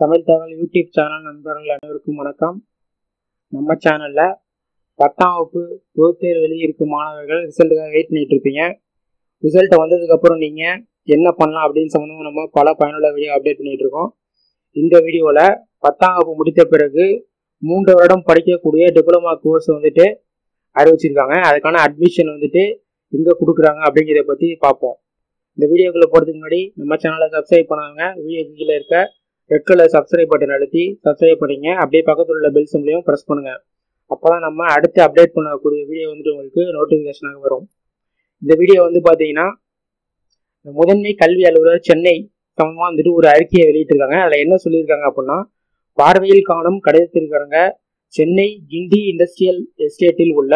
தமிழ் தகவல் YouTube channel நண்பர்கள் அனைவருக்கும் வணக்கம். நம்ம சேனலில் பத்தாம் வகுப்பு பொதுத்தேர்வு வெளியிருக்கும் மாணவர்கள் ரிசல்ட்டுக்காக வெயிட் பண்ணிட்டு இருப்பீங்க. ரிசல்ட் வந்ததுக்கப்புறம் நீங்கள் என்ன பண்ணலாம் அப்படின்னு சம்பந்தமா நம்ம பல பயனுள்ள வீடியோ அப்டேட் பண்ணிட்டு இருக்கோம். இந்த வீடியோவில் பத்தாம் வகுப்பு முடித்த பிறகு மூன்று வருடம் படிக்கக்கூடிய டிப்ளமா கோர்ஸ் வந்துட்டு அறிவிச்சிருக்காங்க. அதுக்கான அட்மிஷன் வந்துட்டு எங்கே கொடுக்குறாங்க அப்படிங்கிறத பற்றி பார்ப்போம். இந்த வீடியோக்குள்ளே போகிறதுக்கு முன்னாடி நம்ம சேனலை சப்ஸ்கிரைப் பண்ணாங்க வீடியோ கீழே இருக்க ரெட் கலர் சப்ஸ்கிரைப் பட்டன் அழுத்தி சப்ஸ்கிரைப் பண்ணிங்க. அப்படியே பக்கத்தில் உள்ள பெல் சிம்லையும் ப்ரெஸ் பண்ணுங்க. அப்பதான் நம்ம அடுத்து அப்டேட் பண்ணக்கூடிய வீடியோ வந்துட்டு உங்களுக்கு நோட்டிஃபிகேஷனாக வரும். இந்த வீடியோ வந்து பார்த்தீங்கன்னா முதன்மை கல்வி அலுவலர் சென்னை சமமாக வந்துட்டு ஒரு அறிக்கையை வெளியிட்டிருக்காங்க. அதில் என்ன சொல்லியிருக்காங்க அப்படின்னா பார்வையில் காணும் கடிதத்திற்காரங்க சென்னை கிண்டி இண்டஸ்ட்ரியல் எஸ்டேட்டில் உள்ள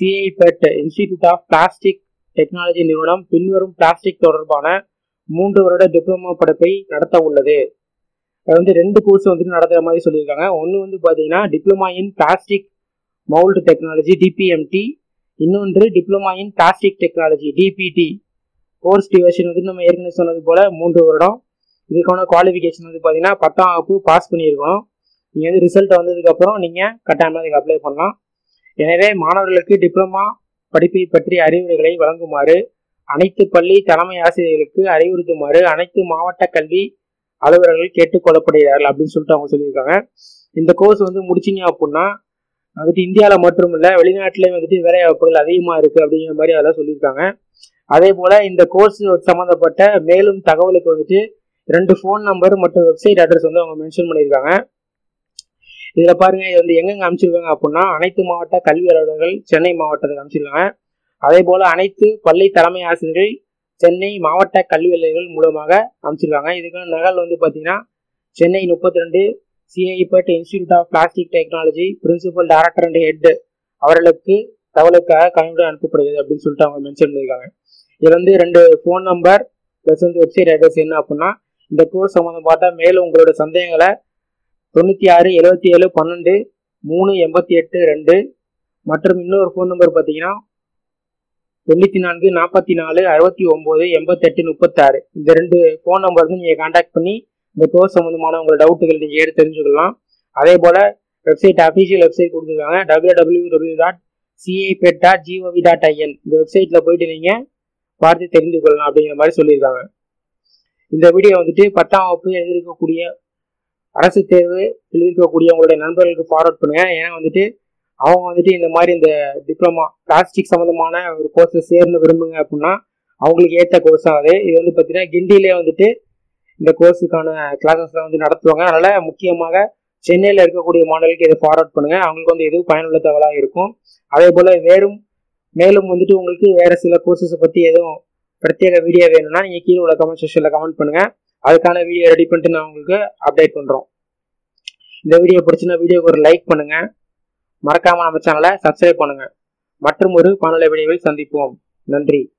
CIPET institute of plastic technology நிறுவனம் பின்வரும் பிளாஸ்டிக் தொடர்பான மூன்று வருட டிப்ளமோ படிப்பை நடத்த உள்ளது. வந்து ரெண்டு கோர்ஸ் வந்துட்டு நடத்துகிற மாதிரி சொல்லியிருக்காங்க. ஒன்று வந்து பார்த்தீங்கன்னா diploma in plastic mould technology DPMT இன்னொன்று diploma in plastic technology DPT course duration வந்து நம்ம ஏற்கனவே சொன்னது போல் மூன்று வருடம். இதுக்கான குவாலிஃபிகேஷன் வந்து பார்த்தீங்கன்னா பத்தாம் வகுப்பு பாஸ் பண்ணியிருக்கணும் நீங்கள் வந்து ரிசல்ட் வந்ததுக்கப்புறம் நீங்கள் கட்டாயமாக அதுக்கு அப்ளை பண்ணலாம். எனவே மாணவர்களுக்கு டிப்ளமா படிப்பை பற்றி அறிவுரைகளை வழங்குமாறு அனைத்து பள்ளி தலைமை ஆசிரியர்களுக்கு அறிவுறுத்துமாறு அனைத்து மாவட்ட கல்வி அலுவலர்கள் கேட்டுக்கொள்ளப்படுகிறார்கள் அப்படின்னு சொல்லிட்டு அவங்க சொல்லியிருக்காங்க. இந்த கோர்ஸ் வந்து முடிச்சிங்க அப்படின்னா வந்துட்டு இந்தியாவில் மட்டும் இல்லை வெளிநாட்டிலேயும் வந்துட்டு வேலை வாய்ப்புகள் அதிகமாக இருக்குது அப்படிங்கிற மாதிரி அதெல்லாம் சொல்லியிருக்காங்க. அதே போல் இந்த கோர்ஸ் சம்மந்தப்பட்ட மேலும் தகவலுக்கு வந்துட்டு ரெண்டு ஃபோன் நம்பர் மற்றும் வெப்சைட் அட்ரஸ் வந்து அவங்க மென்ஷன் பண்ணியிருக்காங்க. இதில் பாருங்கள் இது வந்து எங்கெங்க அமைச்சிருக்காங்க அப்படின்னா அனைத்து மாவட்ட கல்வி அலுவலர்கள் சென்னை மாவட்டத்துக்கு அமைச்சிருக்காங்க அதே போல் அனைத்து பள்ளி தலைமை ஆசிரியர்கள் சென்னை மாவட்ட கல்வி அலுவலர்கள் மூலமாக அமைச்சிருக்காங்க. இதுக்கான நகல் வந்து பார்த்தீங்கன்னா சென்னை முப்பத்தி ரெண்டு CIPET institute of plastic technology principal director and head அவர்களுக்கு தகவலுக்காக கலந்துடன் அனுப்பப்படுகிறது அப்படின்னு சொல்லிட்டு அவங்க மென்ஷன் பண்ணியிருக்காங்க. இதில் வந்து ரெண்டு ஃபோன் நம்பர் ப்ளஸ் வந்து வெப்சைட் அட்ரஸ் என்ன அப்படின்னா இந்த கோர்ஸ் சம்மந்தம் பார்த்தா மேலும் உங்களோட சந்தேகங்களை தொண்ணூற்றி ஆறு எழுபத்தி ஏழு பன்னெண்டு மூணு எண்பத்தி எட்டு ரெண்டு மற்றும் இன்னொரு ஃபோன் நம்பர் பார்த்தீங்கன்னா தொண்ணூற்றி நான்கு நாற்பத்தி நாலு அறுபத்தி ஒன்பது எண்பத்தெட்டு முப்பத்தாறு. இந்த ரெண்டு ஃபோன் நம்பர் வந்து நீங்கள் காண்டாக்ட் பண்ணி இந்த கோர்ஸ் சம்மந்தமான உங்களோட டவுட்டுகள் நீங்கள் எடுத்து தெரிஞ்சுக்கலாம். அதே போல் வெப்சைட் அஃபீஷியல் வெப்சைட் கொடுத்துருக்காங்க. W W W dot CIPET dot GOV dot IN இந்த வெப்சைட்டில் போயிட்டு நீங்கள் பார்த்து தெரிந்து கொள்ளலாம் அப்படிங்கிற மாதிரி சொல்லியிருக்காங்க. இந்த வீடியோ வந்துட்டு பத்தாம் வகுப்பு எழுதியிருக்கக்கூடிய அரசு தேர்வு எழுதியிருக்கக்கூடிய உங்களுடைய நண்பர்களுக்கு ஃபார்வர்ட் பண்ணுங்க. ஏன்னா வந்துட்டு அவங்க வந்துட்டு இந்த மாதிரி இந்த டிப்ளமா பிளாஸ்டிக் சம்மந்தமான ஒரு கோர்ஸில் சேர்ந்து விரும்புங்க அப்படின்னா அவங்களுக்கு ஏற்ற கோர்ஸ் ஆகுது இது வந்து பார்த்தீங்கன்னா கிண்டிலே வந்துட்டு இந்த கோர்ஸுக்கான கிளாஸஸ்லாம் வந்து நடத்துவாங்க. அதனால் முக்கியமாக சென்னையில் இருக்கக்கூடிய மாணவர்களுக்கு இதை ஃபார்வர்ட் பண்ணுங்கள் அவங்களுக்கு வந்து எதுவும் பயனுள்ள தகவலாக இருக்கும். அதே போல் வேறும் மேலும் வந்துட்டு உங்களுக்கு வேறு சில கோர்சஸை பற்றி எதுவும் பிரத்யேக வீடியோ வேணும்னா நீங்கள் கீழே உள்ள கமெண்ட் செக்ஷனில் கமெண்ட் பண்ணுங்கள் அதுக்கான வீடியோ ரெடி பண்ணிட்டு நான் உங்களுக்கு அப்டேட் பண்ணுறோம் இந்த வீடியோ பிடிச்சுன்னா வீடியோக்கு ஒரு லைக் பண்ணுங்கள் மறக்காம நம்ம சேனலை சப்ஸ்கிரைப் பண்ணுங்க. மற்றும் ஒரு பணல வீடியோவில் சந்திப்போம். நன்றி.